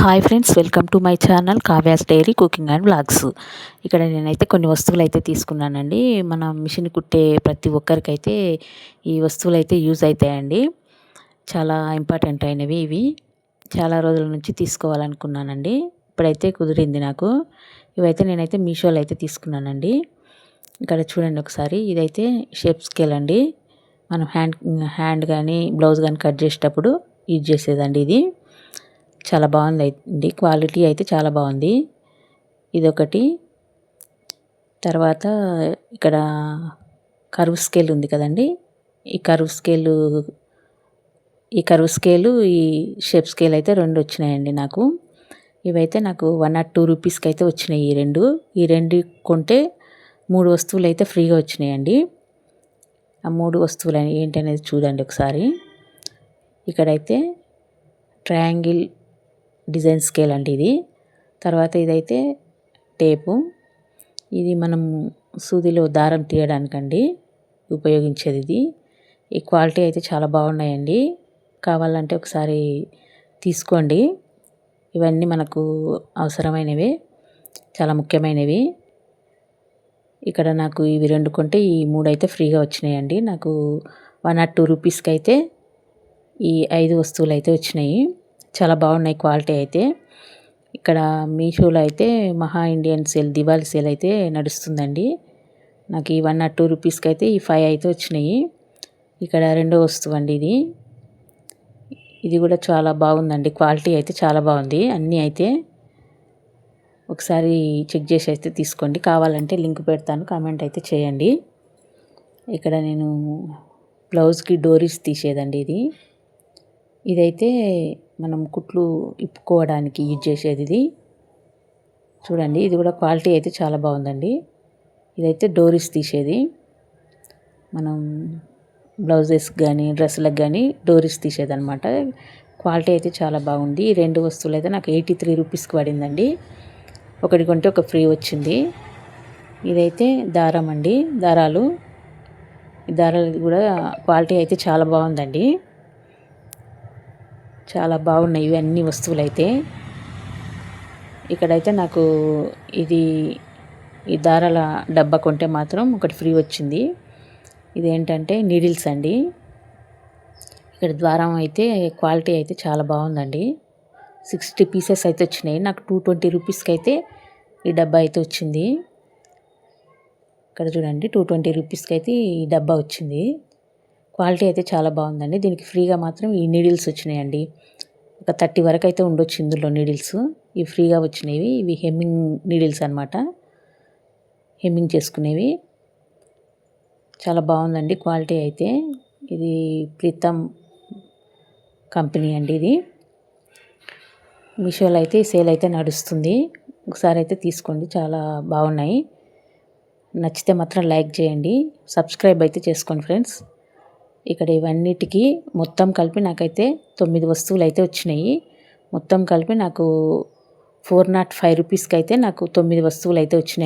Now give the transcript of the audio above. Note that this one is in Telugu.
Hi friends welcome to my channel Kavya's diary cooking and blogs ఇక్కడ నేనైతే కొన్ని వస్తువులు అయితే తీసుకున్నానండి. మన మిషన్ కుట్టే ప్రతి ఒక్కరికైతే ఈ వస్తువులు అయితే యూజ్ అవుతాయండి. చాలా ఇంపార్టెంట్ అయినవి ఇవి. చాలా రోజుల నుంచి తీసుకోవాలనుకున్నానండి. ఇప్పుడైతే కుదిరింది నాకు. ఇవైతే నేనైతే మీషోలో అయితే తీసుకున్నానండి. ఇక్కడ చూడండి ఒకసారి. ఇదైతే షేప్ స్కేల్ అండి. మనం హ్యాండ్ హ్యాండ్ కానీ బ్లౌజ్ కానీ కట్ చేసేటప్పుడు యూజ్ చేసేదండి ఇది. చాలా బాగుంది అండి క్వాలిటీ అయితే చాలా బాగుంది. ఇదొకటి. తర్వాత ఇక్కడ కరువు స్కేల్ ఉంది కదండి. ఈ కరువు స్కేలు ఈ కరువు స్కేలు ఈ షేప్ స్కేల్ అయితే రెండు వచ్చినాయండి నాకు. ఇవైతే నాకు వన్ నాట్ టూ రూపీస్కి అయితే వచ్చినాయి ఈ రెండు. ఈ రెండు కొంటే మూడు వస్తువులు అయితే ఫ్రీగా వచ్చినాయండి. ఆ మూడు వస్తువులు ఏంటి అనేది చూడండి ఒకసారి. ఇక్కడైతే ట్రయాంగిల్ డిజైన్ స్కేల్ అండి ఇది. తర్వాత ఇదైతే టేపు. ఇది మనం సూదిలో దారం తీయడానికండి ఉపయోగించేది ఇది. ఈ క్వాలిటీ అయితే చాలా బాగున్నాయండి. కావాలంటే ఒకసారి తీసుకోండి. ఇవన్నీ మనకు అవసరమైనవి చాలా ముఖ్యమైనవి. ఇక్కడ నాకు ఇవి రెండు కొంటే ఈ మూడు అయితే ఫ్రీగా వచ్చినాయండి. నాకు వన్ ఆర్ టూ రూపీస్కి అయితే ఈ ఐదు వస్తువులు అయితే వచ్చినాయి. చాలా బాగున్నాయి క్వాలిటీ అయితే. ఇక్కడ మీషోలో అయితే మహా ఇండియన్ సేల్ దివాళీ సేల్ అయితే నడుస్తుందండి. నాకు ఈ వన్ ఆర్ టూ రూపీస్కి అయితే ఈ ఫైవ్ అయితే వచ్చినాయి. ఇక్కడ రెండో వస్తువు అండి ఇది. ఇది కూడా చాలా బాగుందండి. క్వాలిటీ అయితే చాలా బాగుంది. అన్నీ అయితే ఒకసారి చెక్ చేసి అయితే తీసుకోండి. కావాలంటే లింక్ పెడతాను. కామెంట్ అయితే చేయండి. ఇక్కడ నేను బ్లౌజ్కి డోరీస్ తీసేదండి ఇది. ఇదైతే మనం కుట్లు ఇప్పుకోవడానికి యూజ్ చేసేది ఇది. చూడండి ఇది కూడా క్వాలిటీ అయితే చాలా బాగుందండి. ఇదైతే డోరీస్ తీసేది. మనం బ్లౌజెస్కి కానీ డ్రెస్సులకు కానీ డోరీస్ తీసేది అనమాట క్వాలిటీ అయితే చాలా బాగుంది. ఈ రెండు వస్తువులు అయితే నాకు ఎయిటీ త్రీ రూపీస్కి పడిందండి. ఒకటి కొంటే ఒక ఫ్రీ వచ్చింది. ఇదైతే దారం అండి దారాలు. ఈ దారాలు కూడా క్వాలిటీ అయితే చాలా బాగుందండి. చాలా బాగున్నాయి ఇవన్నీ వస్తువులు అయితే ఇక్కడైతే నాకు ఇది ఈ దారాల డబ్బా కొంటే మాత్రం ఒకటి ఫ్రీ వచ్చింది. ఇదేంటంటే నీడిల్స్ అండి. ఇక్కడ ద్వారం అయితే క్వాలిటీ అయితే చాలా బాగుందండి. సిక్స్టీ పీసెస్ అయితే వచ్చినాయి. నాకు టూ ట్వంటీ రూపీస్కి అయితే ఈ డబ్బా అయితే వచ్చింది. ఇక్కడ చూడండి టూ ట్వంటీ రూపీస్కి అయితే ఈ డబ్బా వచ్చింది. క్వాలిటీ అయితే చాలా బాగుందండి. దీనికి ఫ్రీగా మాత్రం ఈ నీడిల్స్ వచ్చినాయండి. ఒక థర్టీ వరకు అయితే ఉండొచ్చు ఇందులో నీడిల్స్. ఇవి ఫ్రీగా వచ్చినవి. ఇవి హెమ్మింగ్ నీడిల్స్ అనమాట హెమ్మింగ్ చేసుకునేవి. చాలా బాగుందండి క్వాలిటీ అయితే. ఇది ప్రీతం కంపెనీ అండి ఇది. మీషోలో అయితే సేల్ అయితే నడుస్తుంది. ఒకసారి అయితే తీసుకోండి. చాలా బాగున్నాయి. నచ్చితే మాత్రం లైక్ చేయండి. సబ్స్క్రైబ్ అయితే చేసుకోండి ఫ్రెండ్స్. ఇక్కడ ఇవన్నిటికీ మొత్తం కలిపి నాకైతే తొమ్మిది వస్తువులు అయితే వచ్చినాయి. మొత్తం కలిపి నాకు ఫోర్ నాట్ ఫైవ్ రూపీస్కి అయితే నాకు తొమ్మిది వస్తువులు అయితే వచ్చినాయి.